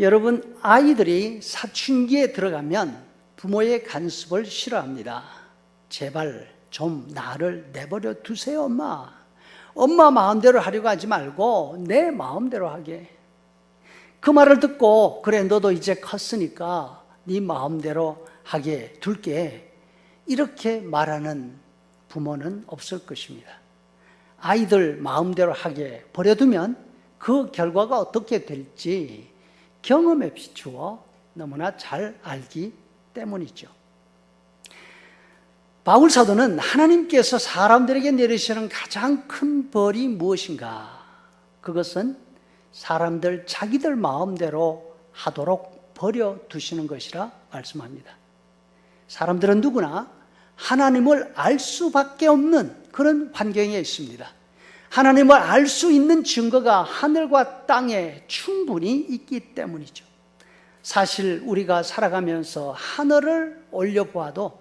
여러분, 아이들이 사춘기에 들어가면 부모의 간섭을 싫어합니다. 제발 좀 나를 내버려 두세요, 엄마. 엄마 마음대로 하려고 하지 말고 내 마음대로 하게. 그 말을 듣고 그래 너도 이제 컸으니까 네 마음대로 하게 둘게. 이렇게 말하는 부모는 없을 것입니다. 아이들 마음대로 하게 버려두면 그 결과가 어떻게 될지 경험에 비추어 너무나 잘 알기 때문이죠. 바울 사도는 하나님께서 사람들에게 내리시는 가장 큰 벌이 무엇인가? 그것은 사람들 자기들 마음대로 하도록 버려 두시는 것이라 말씀합니다. 사람들은 누구나 하나님을 알 수밖에 없는 그런 환경에 있습니다. 하나님을 알 수 있는 증거가 하늘과 땅에 충분히 있기 때문이죠. 사실 우리가 살아가면서 하늘을 올려보아도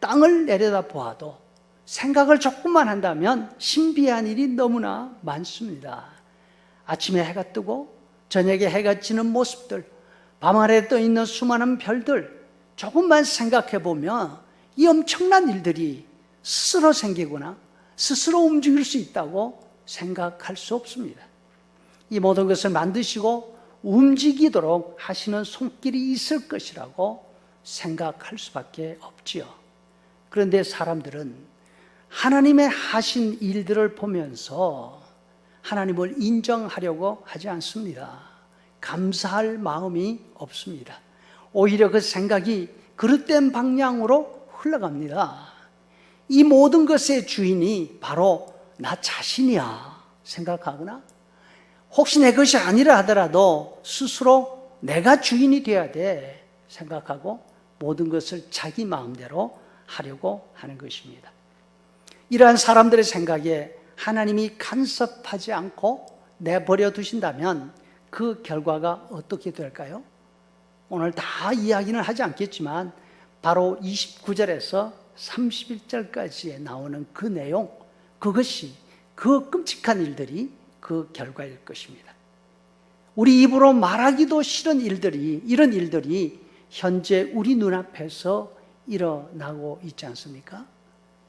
땅을 내려다보아도 생각을 조금만 한다면 신비한 일이 너무나 많습니다. 아침에 해가 뜨고 저녁에 해가 지는 모습들, 밤하늘에 떠 있는 수많은 별들 조금만 생각해 보면 이 엄청난 일들이 스스로 생기거나 스스로 움직일 수 있다고 생각할 수 없습니다. 이 모든 것을 만드시고 움직이도록 하시는 손길이 있을 것이라고 생각할 수밖에 없지요. 그런데 사람들은 하나님의 하신 일들을 보면서 하나님을 인정하려고 하지 않습니다. 감사할 마음이 없습니다. 오히려 그 생각이 그릇된 방향으로 흘러갑니다. 이 모든 것의 주인이 바로 나 자신이야 생각하거나 혹시 내 것이 아니라 하더라도 스스로 내가 주인이 되어야 돼 생각하고 모든 것을 자기 마음대로 하려고 하는 것입니다. 이러한 사람들의 생각에 하나님이 간섭하지 않고 내버려 두신다면 그 결과가 어떻게 될까요? 오늘 다 이야기는 하지 않겠지만 바로 29절에서 31절까지에 나오는 그 내용, 그것이 그 끔찍한 일들이 그 결과일 것입니다. 우리 입으로 말하기도 싫은 일들이, 이런 일들이 현재 우리 눈앞에서 일어나고 있지 않습니까?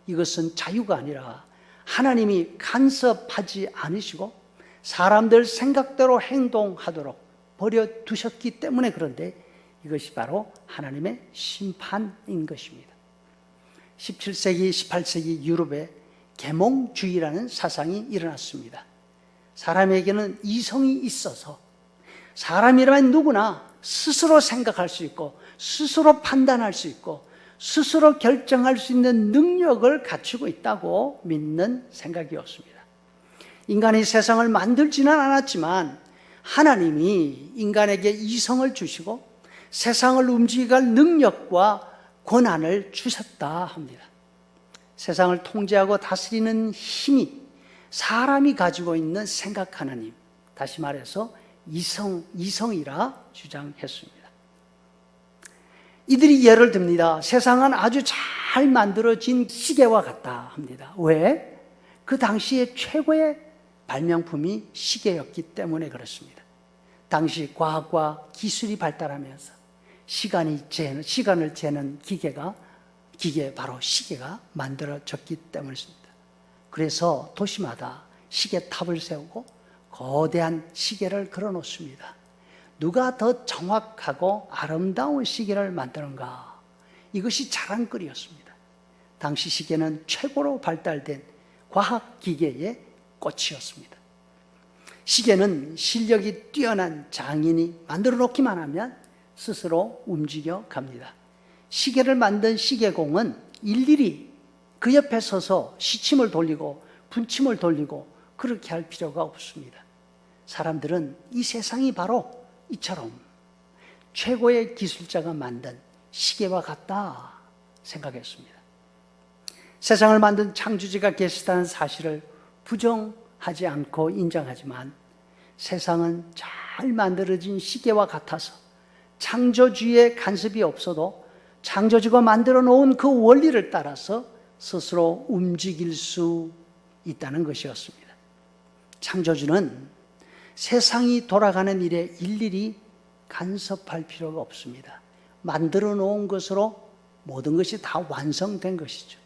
이것은 자유가 아니라 하나님이 간섭하지 않으시고 사람들 생각대로 행동하도록 버려두셨기 때문에 그런데 이것이 바로 하나님의 심판인 것입니다. 17세기, 18세기 유럽에 계몽주의라는 사상이 일어났습니다. 사람에게는 이성이 있어서 사람이라면 누구나 스스로 생각할 수 있고 스스로 판단할 수 있고 스스로 결정할 수 있는 능력을 갖추고 있다고 믿는 생각이었습니다. 인간이 세상을 만들지는 않았지만 하나님이 인간에게 이성을 주시고 세상을 움직이갈 능력과 권한을 주셨다 합니다. 세상을 통제하고 다스리는 힘이 사람이 가지고 있는 생각 하나님, 다시 말해서 이성, 이성이라 주장했습니다. 이들이 예를 듭니다. 세상은 아주 잘 만들어진 시계와 같다 합니다. 왜? 그 당시에 최고의 발명품이 시계였기 때문에 그렇습니다. 당시 과학과 기술이 발달하면서 시간이 재는, 시간을 재는 기계가, 기계 바로 시계가 만들어졌기 때문입니다. 그래서 도시마다 시계탑을 세우고 거대한 시계를 걸어 놓습니다. 누가 더 정확하고 아름다운 시계를 만드는가? 이것이 자랑거리였습니다. 당시 시계는 최고로 발달된 과학 기계의 꽃이었습니다. 시계는 실력이 뛰어난 장인이 만들어 놓기만 하면 스스로 움직여 갑니다. 시계를 만든 시계공은 일일이 그 옆에 서서 시침을 돌리고 분침을 돌리고 그렇게 할 필요가 없습니다. 사람들은 이 세상이 바로 이처럼 최고의 기술자가 만든 시계와 같다 생각했습니다. 세상을 만든 창조주가 계시다는 사실을 부정하지 않고 인정하지만 세상은 잘 만들어진 시계와 같아서 창조주의 간섭이 없어도 창조주가 만들어 놓은 그 원리를 따라서 스스로 움직일 수 있다는 것이었습니다. 창조주는 세상이 돌아가는 일에 일일이 간섭할 필요가 없습니다. 만들어 놓은 것으로 모든 것이 다 완성된 것이죠.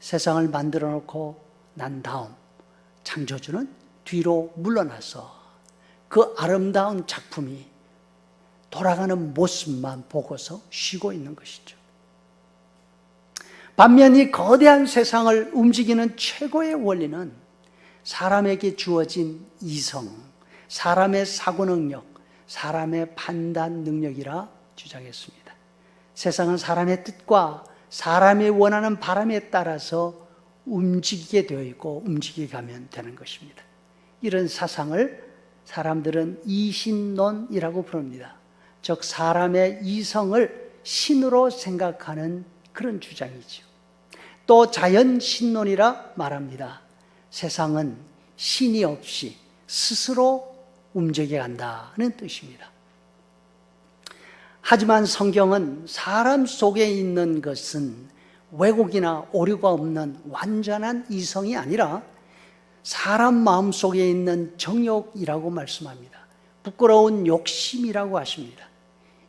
세상을 만들어 놓고 난 다음 창조주는 뒤로 물러나서 그 아름다운 작품이 돌아가는 모습만 보고서 쉬고 있는 것이죠. 반면 이 거대한 세상을 움직이는 최고의 원리는 사람에게 주어진 이성, 사람의 사고 능력, 사람의 판단 능력이라 주장했습니다. 세상은 사람의 뜻과 사람이 원하는 바람에 따라서 움직이게 되어 있고 움직이게 가면 되는 것입니다. 이런 사상을 사람들은 이신론이라고 부릅니다. 즉 사람의 이성을 신으로 생각하는 그런 주장이죠. 또 자연 신론이라 말합니다. 세상은 신이 없이 스스로 움직여 간다는 뜻입니다. 하지만 성경은 사람 속에 있는 것은 왜곡이나 오류가 없는 완전한 이성이 아니라 사람 마음 속에 있는 정욕이라고 말씀합니다. 부끄러운 욕심이라고 하십니다.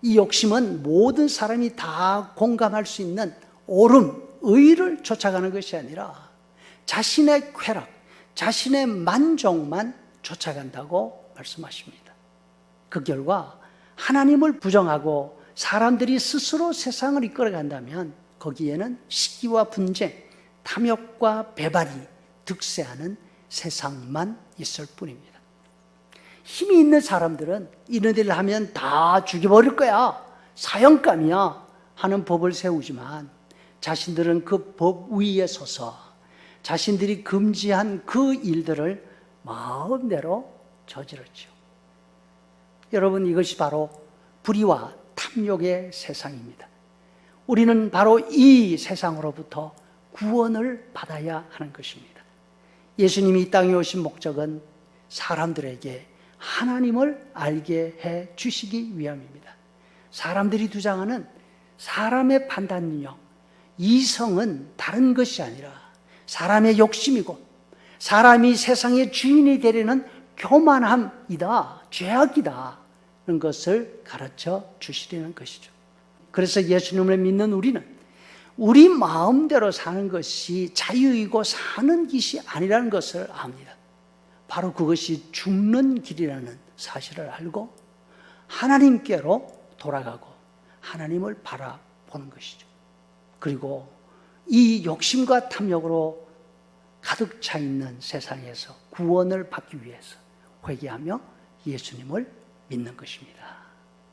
이 욕심은 모든 사람이 다 공감할 수 있는 옳음, 의를 쫓아가는 것이 아니라 자신의 쾌락, 자신의 만족만 쫓아간다고 말씀하십니다. 그 결과 하나님을 부정하고 사람들이 스스로 세상을 이끌어간다면 거기에는 시기와 분쟁, 탐욕과 배발이 득세하는 세상만 있을 뿐입니다. 힘이 있는 사람들은 이런 일을 하면 다 죽여버릴 거야. 사형감이야. 하는 법을 세우지만 자신들은 그 법 위에 서서 자신들이 금지한 그 일들을 마음대로 저지르죠. 여러분 이것이 바로 불의와 탐욕의 세상입니다. 우리는 바로 이 세상으로부터 구원을 받아야 하는 것입니다. 예수님이 이 땅에 오신 목적은 사람들에게 하나님을 알게 해 주시기 위함입니다. 사람들이 주장하는 사람의 판단 능력, 이성은 다른 것이 아니라 사람의 욕심이고 사람이 세상의 주인이 되려는 교만함이다, 죄악이다. 는 것을 가르쳐 주시려는 것이죠. 그래서 예수님을 믿는 우리는 우리 마음대로 사는 것이 자유이고 사는 것이 아니라는 것을 압니다. 바로 그것이 죽는 길이라는 사실을 알고 하나님께로 돌아가고 하나님을 바라보는 것이죠. 그리고 이 욕심과 탐욕으로 가득 차 있는 세상에서 구원을 받기 위해서 회개하며 예수님을 믿는 것입니다.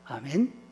아멘.